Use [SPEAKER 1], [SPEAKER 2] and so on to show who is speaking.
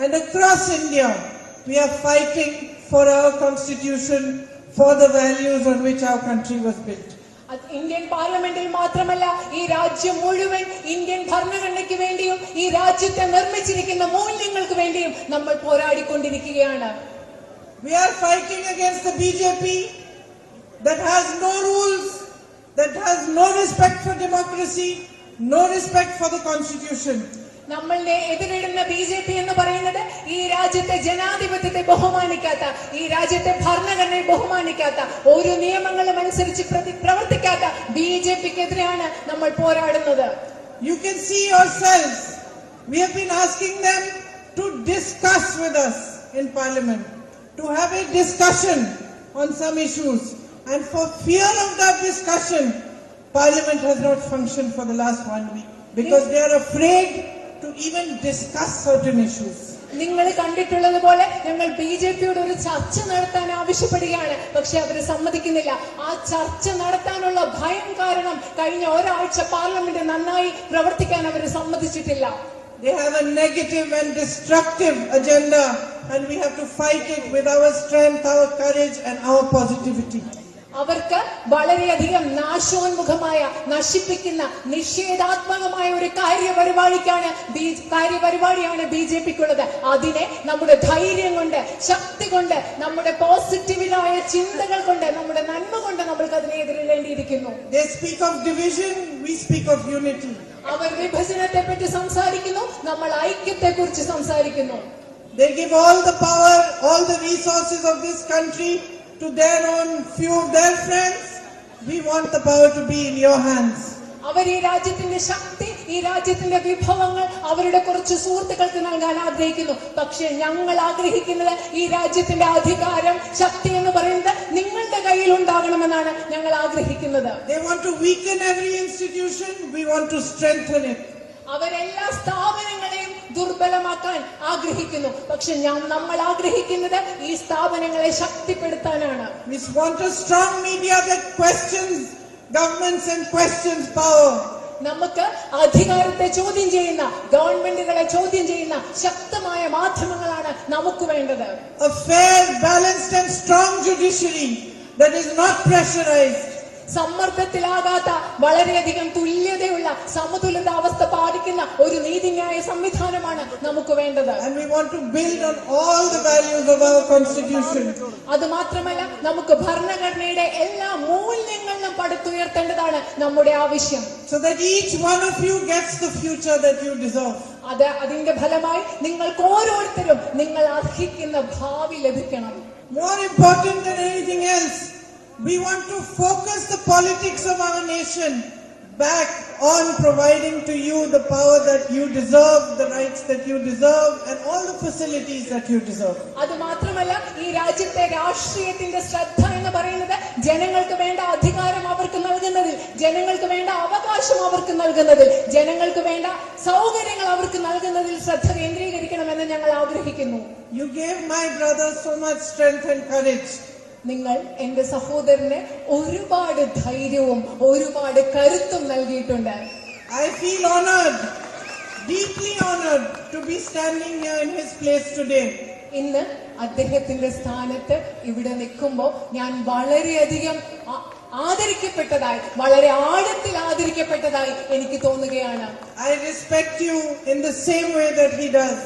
[SPEAKER 1] And across India, we are fighting for our constitution, for the values on which our country was built.
[SPEAKER 2] അത് Indian പാർലമെന്റിൽ മാത്രമല്ല ഈ രാജ്യം മുഴുവൻ Indian ഭരണഘടനയ്ക്ക് വേണ്ടിയും ഈ രാജ്യത്തെ നിർമ്മിച്ചിരിക്കുന്ന മൂല്യങ്ങൾക്ക് വേണ്ടിയും നമ്മൾ പോരാടിക്കൊണ്ടിരിക്കുകയാണ്
[SPEAKER 1] We are fighting against the BJP that has no rules, that has no respect for democracy, no respect for the constitution.
[SPEAKER 2] നമ്മളുടെ എതിരിടുന്ന ബി ജെ പി എന്ന് പറയുന്നത് ഈ രാജ്യത്തെ ജനാധിപത്യത്തെ ബഹുമാനിക്കാത്ത ഈ രാജ്യത്തെ ഭരണഘടനയെ ബഹുമാനിക്കാത്ത ഒരു നിയമങ്ങളും അനുസരിച്ച് പ്രതി പ്രവർത്തിക്കാത്ത ബി ജെ പിക്കെതിരെയാണ് നമ്മൾ പോരാടുന്നത്
[SPEAKER 1] You can see yourselves. We have been asking them to discuss with us in Parliament, to have a discussion on some issues. And for fear of that discussion, Parliament has not functioned for the last one week because they are afraid to even discuss certain issues.
[SPEAKER 2] നിങ്ങൾ കണ്ടിട്ടുള്ളത് പോലെ ഞങ്ങൾ B J പിയോട് ഒരു ചർച്ച നടത്താൻ ആവശ്യപ്പെടുകയാണ് പക്ഷെ അവർ സമ്മതിക്കുന്നില്ല ആ ചർച്ച നടത്താനുള്ള ഭയം കാരണം കഴിഞ്ഞ ഒരാഴ്ച പാർലമെന്റ് നന്നായി പ്രവർത്തിക്കാൻ അവർ സമ്മതിച്ചിട്ടില്ല
[SPEAKER 1] They have a negative and destructive agenda, and we have to fight it with our strength, our courage, and our positivity.
[SPEAKER 2] അവർക്ക് വളരെയധികം നാശോന്മുഖമായ നശിപ്പിക്കുന്ന നിഷേധാത്മകമായ ഒരു കാര്യപരിപാടിക്കാണ് ബി കാര്യപരിപാടിയാണ് ബി ജെ പിക്കുള്ളത് അതിനെ നമ്മുടെ ധൈര്യം കൊണ്ട് ശക്തി കൊണ്ട് നമ്മുടെ പോസിറ്റീവിലായ ചിന്തകൾ കൊണ്ട് നമ്മുടെ നന്മ കൊണ്ട് നമ്മൾക്ക് അതിനെ എതിരിടേണ്ടിയിരിക്കുന്നു. അവർ വിഭജനത്തെ പറ്റി സംസാരിക്കുന്നു നമ്മൾ ഐക്യത്തെ കുറിച്ച് സംസാരിക്കുന്നു.
[SPEAKER 1] They give all the power, all the resources of this country to their own few of their friends. We want the power to be in your hands.
[SPEAKER 2] അവർ ഈ രാജ്യത്തിന്റെ ശക്തി ഈ രാജ്യത്തിന്റെ വിഭവങ്ങൾ അവരുടെ കുറച്ച് സുഹൃത്തുക്കൾക്ക് നൽകാൻ ആഗ്രഹിക്കുന്നു പക്ഷെ ഞങ്ങൾ ആഗ്രഹിക്കുന്നത് ഈ രാജ്യത്തിന്റെ അധികാരം ശക്തി എന്ന് പറയുന്നത് നിങ്ങളുടെ കയ്യിൽ ഉണ്ടാകണമെന്നാണ് ഞങ്ങൾ ആഗ്രഹിക്കുന്നത് അവരെല്ലാ സ്ഥാപനങ്ങളെയും ദുർബലമാക്കാൻ ആഗ്രഹിക്കുന്നു. പക്ഷെ ഞാൻ നമ്മൾ ആഗ്രഹിക്കുന്നത് ഈ സ്ഥാപനങ്ങളെ ശക്തിപ്പെടുത്താനാണ്.
[SPEAKER 1] സ്ട്രോങ് മീഡിയ
[SPEAKER 2] നമുക്ക് അധികാരത്തെ ചോദ്യം ചെയ്യുന്ന ഗവൺമെന്റുകളെ ചോദ്യം ചെയ്യുന്ന ശക്തമായ മാധ്യമങ്ങളാണ് നമുക്ക് വേണ്ടത്.
[SPEAKER 1] Balanced and strong judiciary that is not pressurised
[SPEAKER 2] സമ്മർദ്ദത്തിലാകാത്ത വളരെയധികം തുല്യതയുള്ള സമതുലിത അവസ്ഥ പാലിക്കുന്ന ഒരു നീതിന്യായ സംവിധാനമാണ് നമുക്ക് വേണ്ടത്
[SPEAKER 1] And we want to build on all the values of our constitution.
[SPEAKER 2] അത് മാത്രമല്ല നമുക്ക് ഭരണഘടനയുടെ എല്ലാ മൂല്യങ്ങളിലും പടുത്തുയർത്തേണ്ടതാണ് നമ്മുടെ ആവശ്യം
[SPEAKER 1] So that each one of you gets the future that you deserve.
[SPEAKER 2] അത് അതിന്റെ ഫലമായി നിങ്ങൾക്ക് ഓരോരുത്തരും നിങ്ങൾ അർഹിക്കുന്ന ഭാവി ലഭിക്കണം
[SPEAKER 1] More important than anything else, we want to focus the politics of our nation back on providing to you the power that you deserve, the rights that you deserve, and all the facilities that you deserve.
[SPEAKER 2] അത് മാത്രമല്ല ഈ രാജ്യത്തെ രാഷ്ട്രീയത്തിന്റെ ശ്രദ്ധ എന്ന് പറയുന്നത് ജനങ്ങൾക്ക് വേണ്ട അധികാരം അവർക്ക് നൽകുന്നതിൽ ജനങ്ങൾക്ക് വേണ്ട അവകാശം അവർക്ക് നൽകുന്നതിൽ ജനങ്ങൾക്ക് വേണ്ട സൗകര്യങ്ങൾ അവർക്ക് നൽകുന്നതിൽ ശ്രദ്ധ കേന്ദ്രീകരിക്കണമെന്ന് ഞങ്ങൾ ആഗ്രഹിക്കുന്നു
[SPEAKER 1] You gave my brother so much strength and courage.
[SPEAKER 2] നിങ്ങൾ എന്റെ സഹോദരന് ഒരുപാട് ധൈര്യവും ഒരുപാട് കരുത്തും നൽകിയിട്ടുണ്ട്.
[SPEAKER 1] I feel honoured deeply honoured to be standing here in his place today
[SPEAKER 2] ഇന്ന് അദ്ദേഹത്തിന്റെ സ്ഥാനത്ത് ഇവിടെ നിൽക്കുമ്പോൾ ഞാൻ വളരെയധികം ആദരിക്കപ്പെട്ടതായി വളരെ ആഴത്തിൽ ആദരിക്കപ്പെട്ടതായി എനിക്ക് തോന്നുകയാണ്.
[SPEAKER 1] I respect you in the same way that he does.